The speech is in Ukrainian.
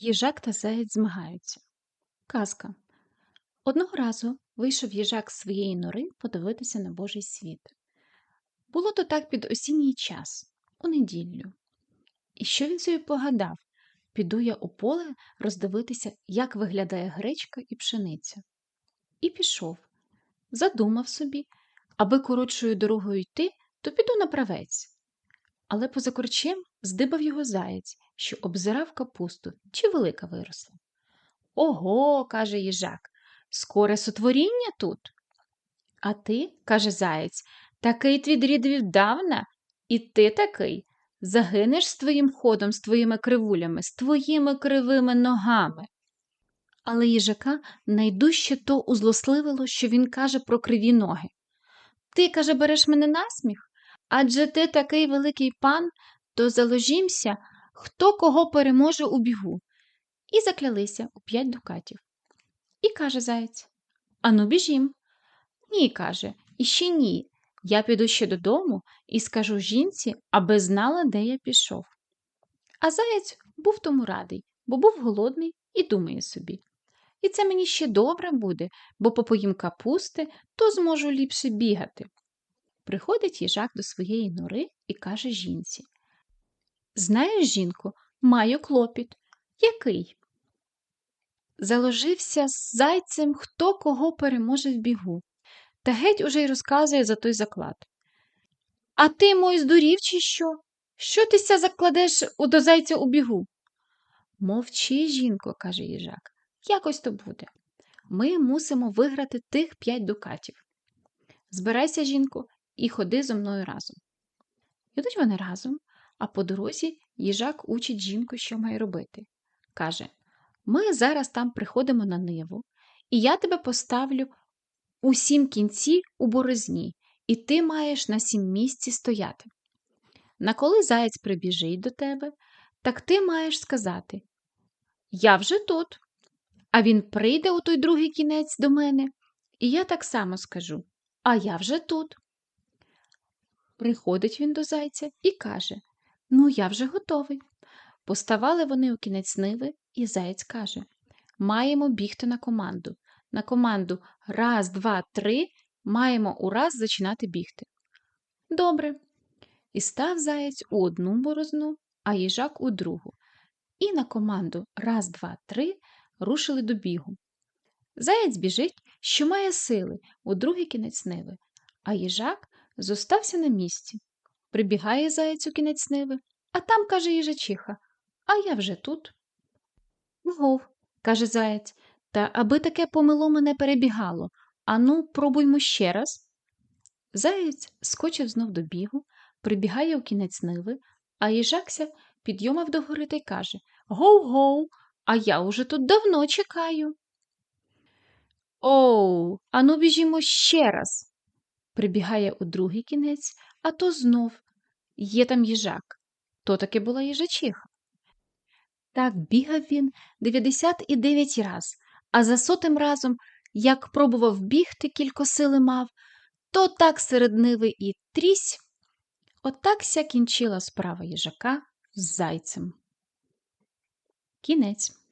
Їжак та заєць змагаються. Казка. Одного разу вийшов їжак з своєї нори подивитися на Божий світ. Було то так під осінній час, у неділю. І що він собі погадав? Піду я у поле роздивитися, як виглядає гречка і пшениця. І пішов. Задумав собі, аби коротшою дорогою йти, то піду на правець. Але поза корчем здибав його заєць, що обзирав капусту, чи велика виросла. Ого, каже їжак, скоре сотворіння тут. А ти, каже заєць, такий твій дрід віддавна, і ти такий. Загинеш з твоїм ходом, з твоїми кривулями, з твоїми кривими ногами. Але їжака найдужче то узлосливило, що він каже про криві ноги. Ти, каже, береш мене насміх? Адже ти такий великий пан, то заложімся, хто кого переможе у бігу. І заклялися у п'ять дукатів. І каже заєць Ану, біжім. Ні, каже, іще ні. Я піду ще додому і скажу жінці, аби знала, де я пішов. А заєць був тому радий, бо був голодний і думає собі. І це мені ще добре буде, бо попоїм капусти, то зможу ліпше бігати. Приходить їжак до своєї нори і каже жінці Знаєш, жінко, маю клопіт. Який? Заложився з зайцем, хто кого переможе в бігу, та геть уже й розказує за той заклад. А ти, мой, здурів, чи що? Що ти ся закладеш до зайця у бігу? Мовчи, жінко, каже їжак, якось то буде. Ми мусимо виграти тих п'ять дукатів. Збирайся, жінко, і ходи зо мною разом. Йдуть вони разом, а по дорозі їжак учить жінку, що має робити. Каже Ми зараз там приходимо на ниву, і я тебе поставлю у сім кінці у борозні, і ти маєш на сім місці стояти. На коли заєць прибіжить до тебе, так ти маєш сказати Я вже тут. А він прийде у той другий кінець до мене, і я так само скажу А я вже тут. Приходить він до зайця і каже Ну, я вже готовий. Поставали вони у кінець ниви, і заєць каже Маємо бігти на команду. На команду раз, два, три маємо ураз зачинати бігти. Добре. І став заєць у одну борозну, а їжак у другу. І на команду раз, два, три рушили до бігу. Заєць біжить, що має сили у другий кінець ниви, а їжак зостався на місці. Прибігає заєць у кінець ниви, а там, каже їжачиха, а я вже тут. Гов, каже заєць, та аби таке помило мене перебігало. Ану, пробуймо ще раз. Заєць скочив знов до бігу, прибігає у кінець ниви, а їжакся підйомав до гори та й каже Гоу-гоу, а я уже тут давно чекаю. Оу, ану біжімо ще раз. Прибігає у другий кінець, а то знов є там їжак. То таки була їжачиха. Так бігав він 99 раз, а за сотим разом, як пробував бігти, кілько сили мав, то так серед ниви і трісь. Отак ся кінчила справа їжака з зайцем. Кінець.